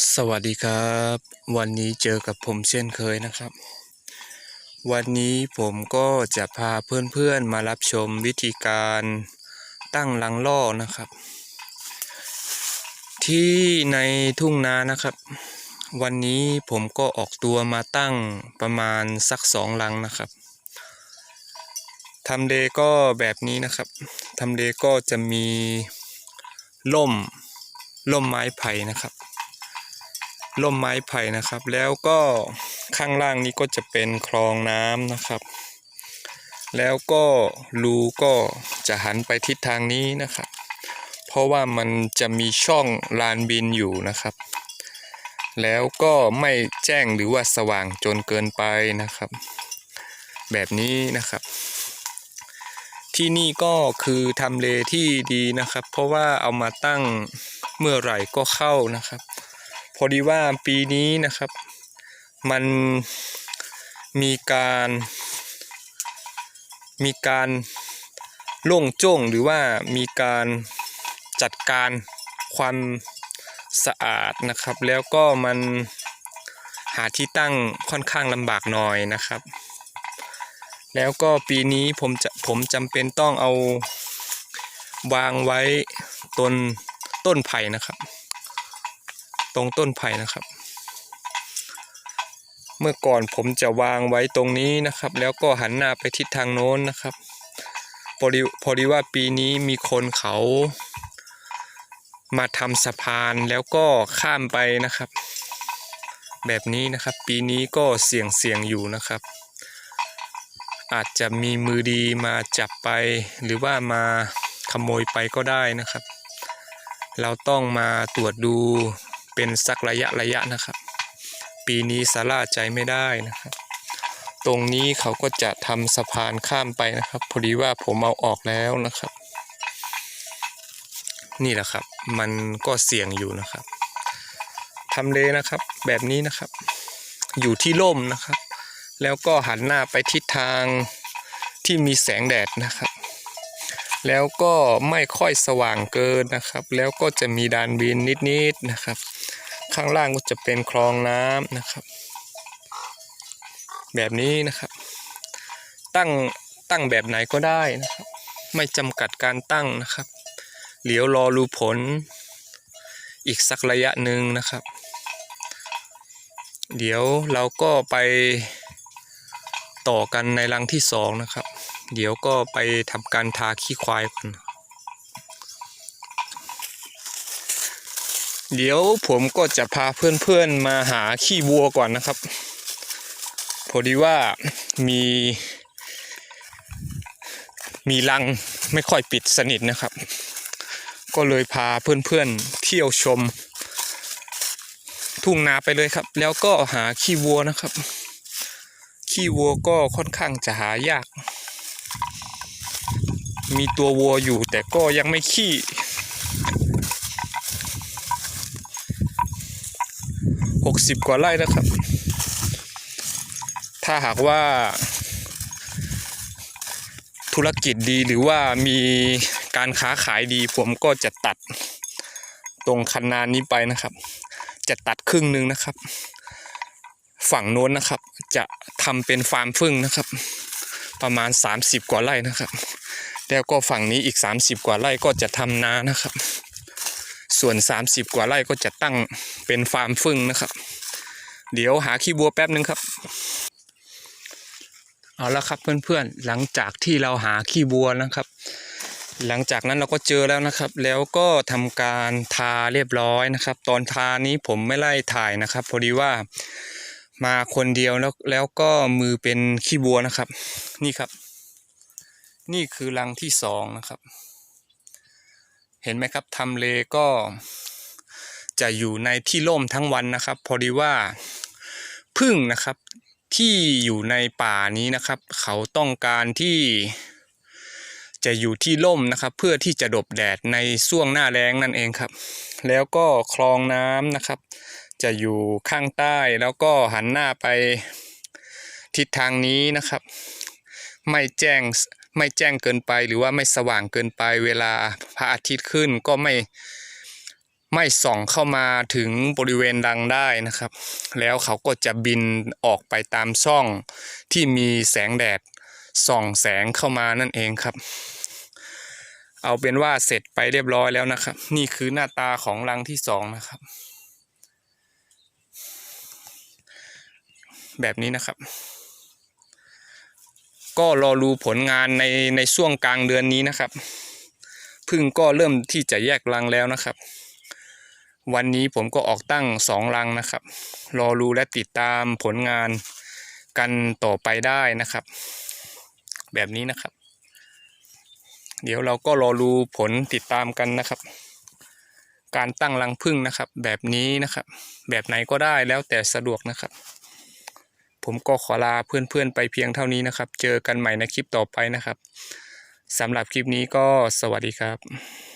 สวัสดีครับ วันนี้เจอกับผมเช่นเคยนะครับ วันนี้ผมก็จะพาเพื่อนๆมารับชมวิธีการตั้งรังล่อนะครับ ที่ในทุ่งนานะครับ วันนี้ผมก็ออกตัวมาตั้งประมาณสักสองรังนะครับทำเลก็แบบนี้นะครับทำเลก็จะมีล่มล่มไม้ไผ่นะครับ ร่มไม้ไผ่นะครับ แล้วก็ข้างล่างนี้ก็จะเป็นคลองน้ำนะครับ แล้วก็รูก็จะหันไปทิศทางนี้นะครับ เพราะว่ามันจะมีช่องลานบินอยู่นะครับ แล้วก็ไม่แจ้งหรือว่าสว่างจนเกินไปนะครับ แบบนี้นะครับ ที่นี่ก็คือทำเลที่ดีนะครับ เพราะว่าเอามาตั้งเมื่อไหร่ก็เข้านะครับ พอดีว่าปีนี้นะครับ มันมีการมีการโล่งโจ้งหรือว่ามีการจัดการความสะอาดนะครับ แล้วก็มันหาที่ตั้งค่อนข้างลำบากหน่อยนะครับ แล้วก็ปีนี้ผมจะผมจำเป็นต้องเอาวางไว้ต้นต้นไผ่นะครับ ตรงต้นไผ่นะครับ เมื่อก่อนผมจะวางไว้ตรงนี้นะครับ แล้วก็หันหน้าไปทิศทางโน้นนะครับพอดีพอดีว่าปีนี้มีคนเขามาทำสะพานแล้วก็ข้ามไปนะครับ แบบนี้นะครับ ปีนี้ก็เสี่ยงเสี่ยงอยู่นะครับ อาจจะมีมือดีมาจับไป หรือว่ามาขโมยไปก็ได้นะครับ เราต้องมาตรวจดู เป็นสักระยะระยะนะครับ ปีนี้สาราใจไม่ได้นะครับ ตรงนี้เขาก็จะทำสะพานข้ามไปนะครับ พอดีว่าผมเอาออกแล้วนะครับ นี่แหละครับ มันก็เสี่ยงอยู่นะครับทำเลนะครับ แบบนี้นะครับ อยู่ที่ร่มนะครับ แล้วก็หันหน้าไปทิศทางที่มีแสงแดดนะครับ แล้วก็ไม่ค่อยสว่างเกินนะครับ แล้วก็จะมีดานบินนิดๆนะครับ ข้างล่างก็จะเป็นคลองน้ำนะครับ แบบนี้นะครับ ตั้งตั้งแบบไหนก็ได้นะครับ ไม่จำกัดการตั้งนะครับ เหลียวรอรูผล อีกสักระยะหนึ่งนะครับ เดี๋ยวเราก็ไปต่อกันในรังที่สองนะครับ เดี๋ยวก็ไปทำการทาขี้ควายกันเดี๋ยวผมก็จะพาเพื่อนๆมาหาขี้วัวก่อนนะครับ พอดีว่ามี มีรังไม่ค่อยปิดสนิทนะครับ ก็เลยพาเพื่อนๆเที่ยวชม ทุ่งนาไปเลยครับ แล้วก็หาขี้วัวนะครับขี้วัวก็ค่อนข้างจะหายาก มีตัววัวอยู่แต่ก็ยังไม่ขี้ หกสิบกว่าไร่แล้วครับ ถ้าหากว่า ธุรกิจดีหรือว่ามีการค้าขายดีผมก็จะตัดตรงคันนานี้ไปนะครับ จะตัดครึ่งหนึ่งนะครับ ฝั่งโน้นนะครับ จะทำเป็นฟาร์มฟึ่งนะครับ ประมาณ 30 กว่าไร่นะครับ แล้วก็ฝั่งนี้อีก 30 กว่าไร่ก็จะทำนานะครับ ส่วน 30 กว่าไร่ก็จะตั้งเป็นฟาร์มฟึ่งนะครับ เดี๋ยวหาขี้บัวแป๊บนึงครับ เอาละครับเพื่อนๆหลังจากที่เราหาขี้บัวนะครับ หลังจากนั้นเราก็เจอแล้วนะครับ แล้วก็ทำการทาเรียบร้อยนะครับ ตอนทานี้ผมไม่ไล่ถ่ายนะครับ พอดีว่ามาคนเดียวแล้วแล้วก็มือเป็นขี้บัวนะครับ นี่ครับ นี่คือรังที่สองนะครับ เห็นไหมครับทำเลก็จะอยู่ในที่ร่มทั้งวันนะครับ พอดีว่าพึ่งนะครับที่อยู่ในป่านี้นะครับ เขาต้องการที่จะอยู่ที่ร่มนะครับ เพื่อที่จะดบแดดในช่วงหน้าแล้งนั่นเองครับ แล้วก็คลองน้ำนะครับ จะอยู่ข้างใต้แล้วก็หันหน้าไปทิศทางนี้นะครับ ไม่แจ้ง ไม่แจ้งเกินไปหรือว่าไม่สว่างเกินไปเวลาพระอาทิตย์ขึ้นก็ไม่ไม่ส่องเข้ามาถึงบริเวณรังได้นะครับ แล้วเขาก็จะบินออกไปตามช่องที่มีแสงแดดส่องแสงเข้ามานั่นเองครับ เอาเป็นว่าเสร็จไปเรียบร้อยแล้วนะครับ นี่คือหน้าตาของรังที่สองนะครับ แบบนี้นะครับ ก็รอรูผลงานในในช่วงกลางเดือนนี้นะครับพึ่งก็เริ่มที่จะแยกรังแล้วนะครับ วันนี้ผมก็ออกตั้งสองรังนะครับ รอรูและติดตามผลงานกันต่อไปได้นะครับ แบบนี้นะครับ เดี๋ยวเราก็รอรูผลติดตามกันนะครับ การตั้งรังพึ่งนะครับ แบบนี้นะครับ แบบไหนก็ได้แล้วแต่สะดวกนะครับ ผมก็ขอลาเพื่อนๆไปเพียงเท่านี้นะครับ เจอกันใหม่ในคลิปต่อไปนะครับสำหรับคลิปนี้ก็สวัสดีครับ